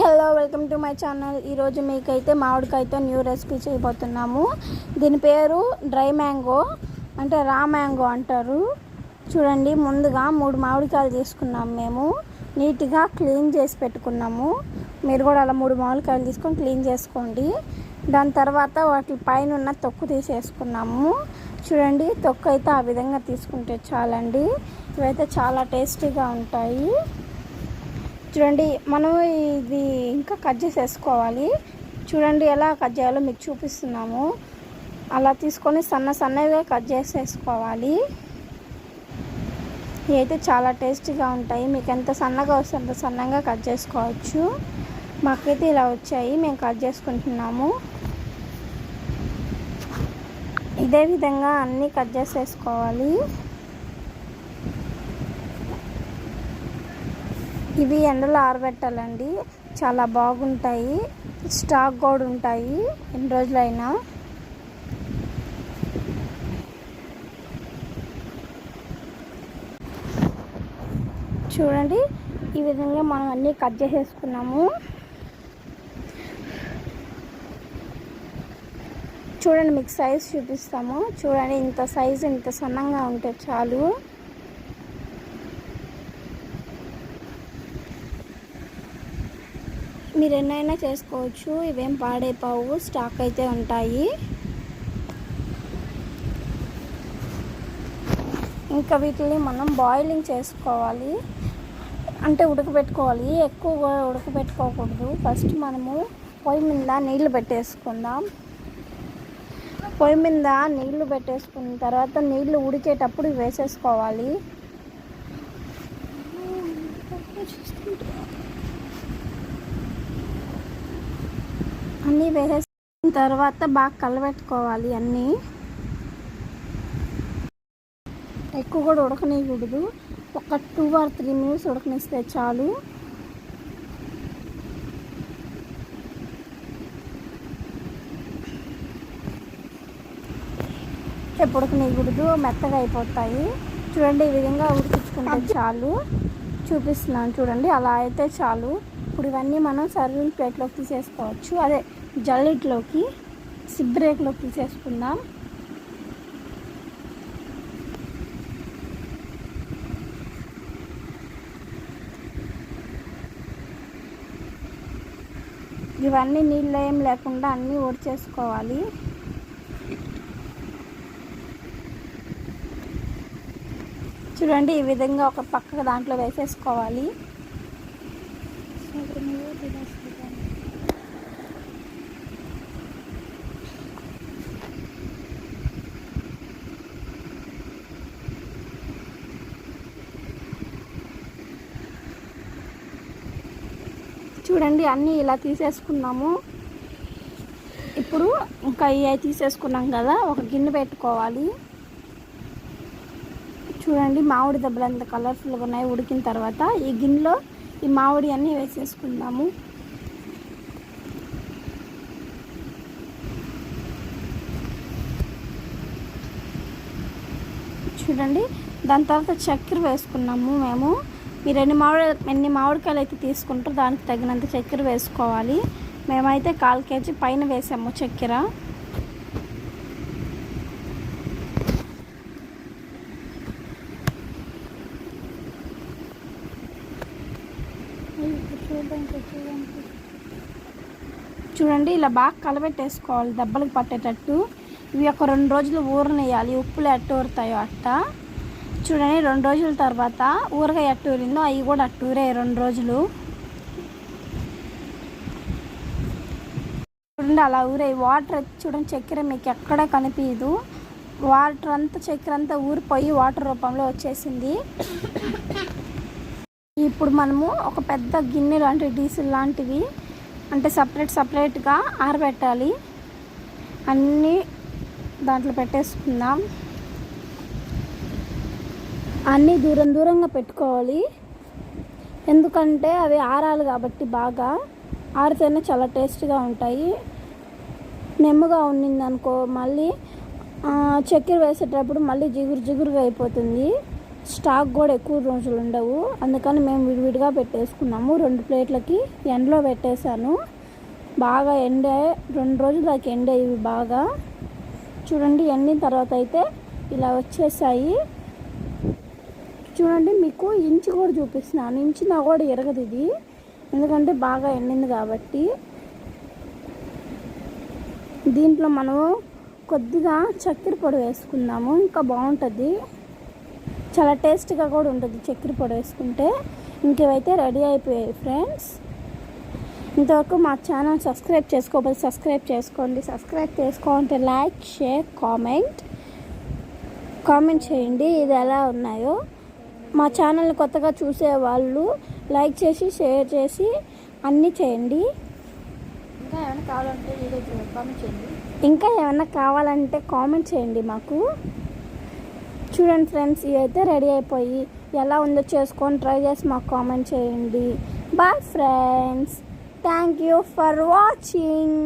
Hello welcome to my channel ఈరోజు మీకైతే మామిడికాయతో new recipe చేయబోతున్నాము. దీని పేరు డ్రై మ్యాంగో అంటే రా మ్యాంగో అంటారు. చూడండి ముందుగా మూడు మామిడికాయలు తీసుకున్నాము మేము. నీట్గా క్లీన్ చేసి పెట్టుకున్నాము. మీరు కూడా అలా మూడు మామిడికాయలు తీసుకొని క్లీన్ చేసుకోండి. దాని తర్వాత వాటి పైన ఉన్న తొక్కు తీసేసుకున్నాము. చూడండి తొక్కు అయితే ఆ విధంగా తీసుకుంటే చాలండి. ఇవైతే చాలా టేస్టీగా ఉంటాయి. చూడండి మనం ఇది ఇంకా కట్ చేసేసుకోవాలి. చూడండి ఎలా కట్ చేయాలో మీకు చూపిస్తున్నాము. అలా తీసుకొని సన్న సన్నగా కట్ చేసేసుకోవాలి. ఇవైతే అయితే చాలా టేస్టీగా ఉంటాయి. మీకు ఎంత సన్నగా వస్తే అంత సన్నగా కట్ చేసుకోవచ్చు. మాకైతే ఇలా వచ్చాయి. మేము కట్ చేసుకుంటున్నాము. ఇదే విధంగా అన్నీ కట్ చేసేసుకోవాలి. ఇవి ఎండలో ఆరబెట్టాలండి. చాలా బాగుంటాయి. స్టాక్ కూడా ఉంటాయి. ఎన్ని రోజులైనా. చూడండి ఈ విధంగా మనం అన్నీ కట్ చేసేసుకున్నాము. చూడండి మీకు సైజ్ చూపిస్తాము. చూడండి ఇంత సైజు ఇంత సన్నంగా ఉంటే చాలు. మీరు ఎన్నైనా చేసుకోవచ్చు. ఇవేం పాడైపోవు. స్టాక్ అయితే ఉంటాయి. ఇంకా వీటిని మనం బాయిలింగ్ చేసుకోవాలి. అంటే ఉడకబెట్టుకోవాలి. ఎక్కువగా ఉడకబెట్టుకోకూడదు. ఫస్ట్ మనము పొయ్యి మీద నీళ్ళు పెట్టేసుకుందాం. పొయ్యి మీద నీళ్ళు పెట్టేసుకున్న తర్వాత నీళ్ళు ఉడికేటప్పుడు వేసేసుకోవాలి. అన్నీ వేసేసిన తర్వాత బాగా కలబెట్టుకోవాలి అన్నీ. ఎక్కువ కూడా ఉడకనీయకూడదు. ఒక టూ ఆర్ త్రీ మినిట్స్ ఉడకనిస్తే చాలు. ఎప్పుడు ఉడకనీయకూడదు మెత్తగా అయిపోతాయి. చూడండి ఈ విధంగా ఉడికించుకుంటే చాలు. చూపిస్తున్నాను చూడండి అలా అయితే చాలు. ఇప్పుడు ఇవన్నీ మనం సర్వింగ్ ప్లేట్లోకి తీసేసుకోవచ్చు. అదే జల్లెట్లోకి సిబ్రేక్లోకి తీసేసుకుందాం. ఇవన్నీ నీళ్ళు ఏం లేకుండా అన్నీ ఒడిచేసుకోవాలి చూడండి ఈ విధంగా ఒక పక్క దాంట్లో వేసేసుకోవాలి. చూడండి అన్నీ ఇలా తీసేసుకున్నాము. ఇప్పుడు ఇంకా ఇవి తీసేసుకున్నాం కదా ఒక గిన్నె పెట్టుకోవాలి. చూడండి మామిడి దెబ్బలు ఎంత కలర్ఫుల్గా ఉన్నాయి ఉడికిన తర్వాత ఈ గిన్నెలో ఈ మామిడి అన్నీ వేసేసుకుందాము. చూడండి దాని తర్వాత చక్కెర వేసుకున్నాము మేము. మీరు ఎన్ని మామిడి ఎన్ని మామిడికాయలు అయితే తీసుకుంటారో దానికి తగినంత చక్కెర వేసుకోవాలి. మేమైతే కాల్ కేజీ పైన వేసాము చక్కెర. చూడండి ఇలా బాగా కలబెట్టేసుకోవాలి దెబ్బలకు పట్టేటట్టు. ఇవి ఒక రెండు రోజులు ఊరనేయాలి ఉప్పులు ఎట్ట ఊరుతాయో అట్ట. చూడండి రెండు రోజుల తర్వాత ఊరగాయ ఎట్టు ఊరిందో అవి కూడా అట్టూరే ఊరే రెండు రోజులు. చూడండి అలా ఊరే వాటర్ చూడండి చక్కెర మీకు ఎక్కడ కనిపించదు వాటర్ అంతా చక్కెర అంతా ఊరిపోయి వాటర్ రూపంలో వచ్చేసింది. ఇప్పుడు మనము ఒక పెద్ద గిన్నె లాంటి డీజిల్ లాంటివి అంటే సపరేట్ సపరేట్గా ఆరబెట్టాలి. అన్నీ దాంట్లో పెట్టేసుకుందాం. అన్నీ దూరం దూరంగా పెట్టుకోవాలి. ఎందుకంటే అవి ఆరాలి కాబట్టి బాగా. ఆరితేనే చాలా టేస్ట్గా ఉంటాయి. నెమ్మగా ఉండింది అనుకో మళ్ళీ చక్కెర వేసేటప్పుడు మళ్ళీ జిగురు జిగురుగా అయిపోతుంది. స్టాక్ కూడా ఎక్కువ రోజులు ఉండవు. అందుకని మేము విడివిడిగా పెట్టేసుకున్నాము. రెండు ప్లేట్లకి ఎండలో పెట్టేశాను. బాగా ఎండే రెండు రోజుల దాకా ఎండే ఇవి బాగా. చూడండి ఎండిన తర్వాత అయితే ఇలా వచ్చేసాయి. చూడండి మీకు ఇంచు కూడా చూపిస్తున్నాను. ఇంచినా కూడా ఎరగదు ఇది. ఎందుకంటే బాగా ఎండింది కాబట్టి. దీంట్లో మనము కొద్దిగా చక్కెర పొడి వేసుకుందాము. ఇంకా బాగుంటుంది. చాలా టేస్ట్గా కూడా ఉంటుంది చక్కెర పొడి వేసుకుంటే. ఇంకేవైతే రెడీ అయిపోయాయి ఫ్రెండ్స్ ఇంతవరకు మా ఛానల్ సబ్స్క్రైబ్ చేసుకోకపోతే సబ్స్క్రైబ్ చేసుకోండి. సబ్స్క్రైబ్ చేసుకోవాలంటే లైక్ షేర్ కామెంట్. కామెంట్ చేయండి ఇది ఎలా ఉన్నాయో. మా ఛానల్ని కొత్తగా చూసే వాళ్ళు లైక్ చేసి షేర్ చేసి అన్నీ చేయండి. ఇంకా ఏమైనా కావాలంటే వీడియో కామెంట్ చేయండి. ఇంకా ఏమన్నా కావాలంటే కామెంట్ చేయండి మాకు. చూడండి ఫ్రెండ్స్ ఇవైతే రెడీ అయిపోయి ఎలా ఉందో చేసుకొని ట్రై చేసి మాకు కామెంట్ చేయండి. Bye friends thank you for watching.